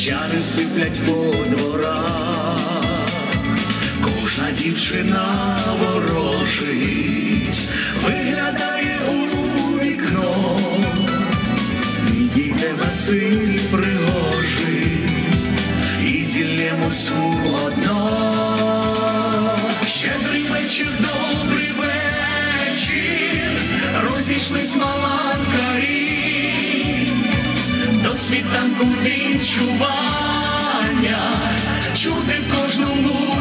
чари сиплять по дворах, кожна дівчина ворожить, виглядає у вікно, відійде Василь пригожий, і зілємо сум одно. Щедрий вечір, добрий вечір, розійшлись маланкарі, світанку відчування, чути в кожному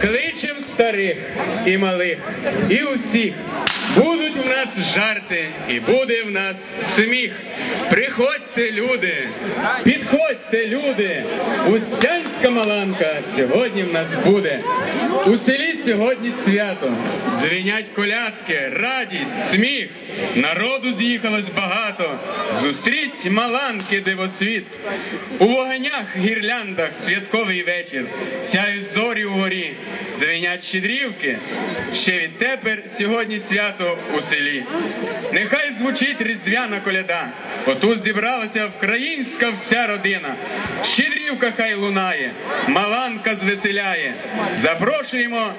Кличем старих і малих, і усіх. Будуть в нас жарти, і буде в нас сміх. Приходьте, люди, підходьте, люди. Устянська маланка сьогодні в нас буде. У селі сьогодні свято. Дзвенять колядки, радість, сміх. Народу з'їхалось багато. Зустріть маланки дивосвіт. У вогнях, гірляндах святковий вечір. Сяють зорі угорі, дзвенять щедрівки. Ще відтепер сьогодні свято у селі. Нехай звучить різдвяна коляда. Отут зібралася вкраїнська вся родина. Щедрівка хай лунає, маланка звеселяє. Запрошуємо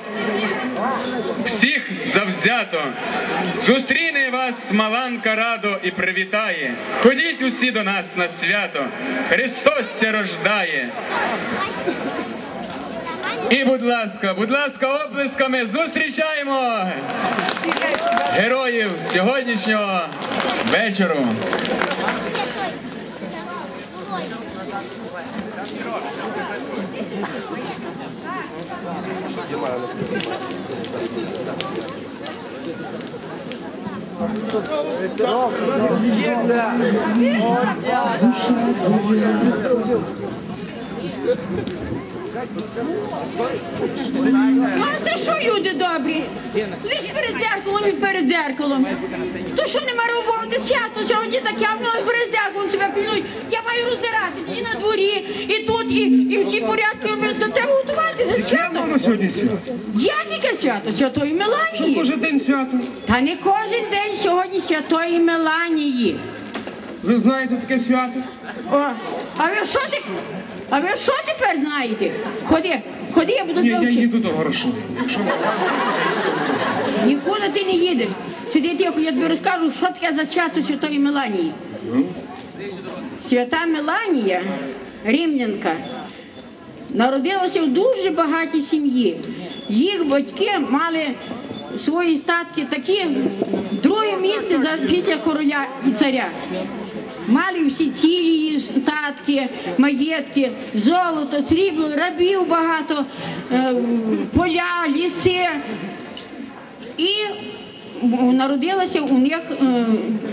всіх завзято. Зустріне вас Маланка радо і привітає. Ходіть усі до нас на свято. Христос ся рождає. І, будь ласка, будь ласка, оплесками зустрічаємо героїв сьогоднішнього вечору. Ну, а це що люди добрі? Лиш перед дзеркалом і перед дзеркалом. То що нема роботи? Свято сьогодні таке, а перед дзеркалом себе пільнують. Я маю роздиратися і на дворі, і тут, і, і всі порядки робити. Свято. Воно сьогодні свято. Як яке свято? Святої Меланії. Кожен день свято. Та не кожен день сьогодні святої Меланії. Ви знаєте таке свято? О, а ви що ти? А ви що тепер знаєте? Ходи, ходи, я буду Ні, я їду до Горошини. Ви Нікуди ти не їдеш. Сиди тихо, я тобі розкажу, що таке за свято Святої Меланії. Свята Меланія, рівнянка, народилася в дуже багатій сім'ї. Їх батьки мали свої статки такі, друге місце після короля і царя. Мали всі цілі статки, маєтки, золото, срібло, рабів багато, е, поля, ліси. І народилася у них е,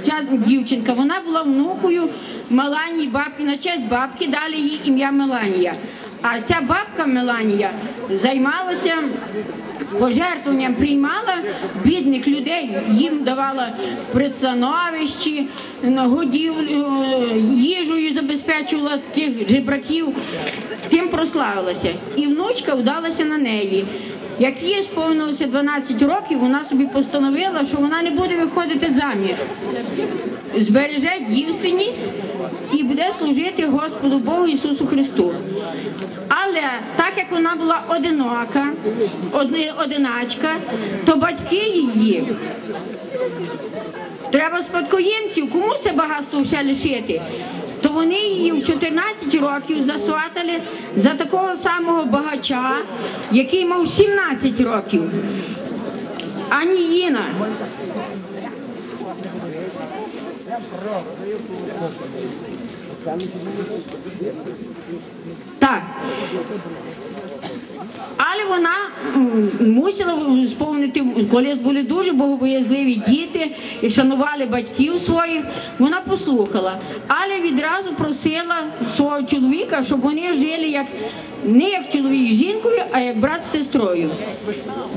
ця дівчинка. Вона була внукою Меланії бабки. На честь бабки дали їй ім'я Меланія. А ця бабка Меланія займалася пожертвуванням, приймала бідних людей, їм давала представновищі, годівлю, е, їжею забезпечувала таких жебраків, тим прославилася. І внучка вдалася на неї. Як їй сповнилося 12 років, вона собі постановила, що вона не буде виходити заміж. Збереже дівственність і буде служити Господу Богу Ісусу Христу. Але так як вона була одинока, одиначка, то батьки її треба спадкоємців, кому це багатство все лишити? То вони її в 14 років засватали за такого самого багача, який мав 17 років. Аніїна. Так. Вона мусила сповнити, коли були дуже богобоязливі діти і шанували батьків своїх, вона послухала. Але відразу просила свого чоловіка, щоб вони жили як не як чоловік з жінкою, а як брат з сестрою.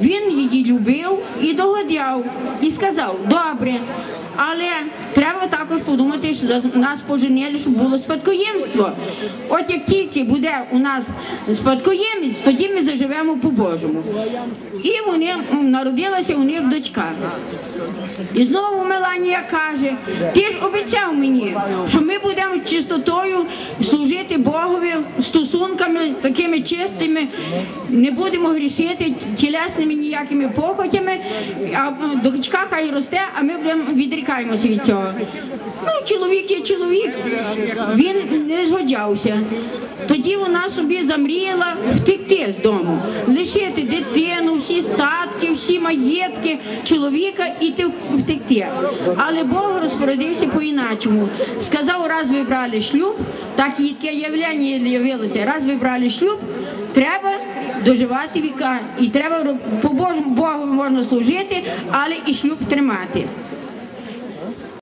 Він її любив і догодяв, і сказав, добре, але треба також подумати, що нас поженили, щоб було спадкоємство. От як тільки буде у нас спадкоємець, тоді ми заживемо по-божому. І вони народилася у них дочка. І знову Меланія каже: ти ж обіцяв мені, що ми будемо чистотою служити Богові стосунками такими чистими, не будемо грішити тілесними ніякими похотями, а дочка хай росте, а ми будемо відрікаємося від цього. Ну, чоловік є чоловік, він не згоджався. Тоді вона собі замріяла втекти з дому, лишити дитину, всі статки, всі маєтки чоловіка і ти- втекти. Але Бог розпорядився по-іначому. Сказав, раз ви брали шлюб, так і таке явлення явилося, раз ви брали шлюб, треба доживати віка. І треба по Божому Богу можна служити, але і шлюб тримати.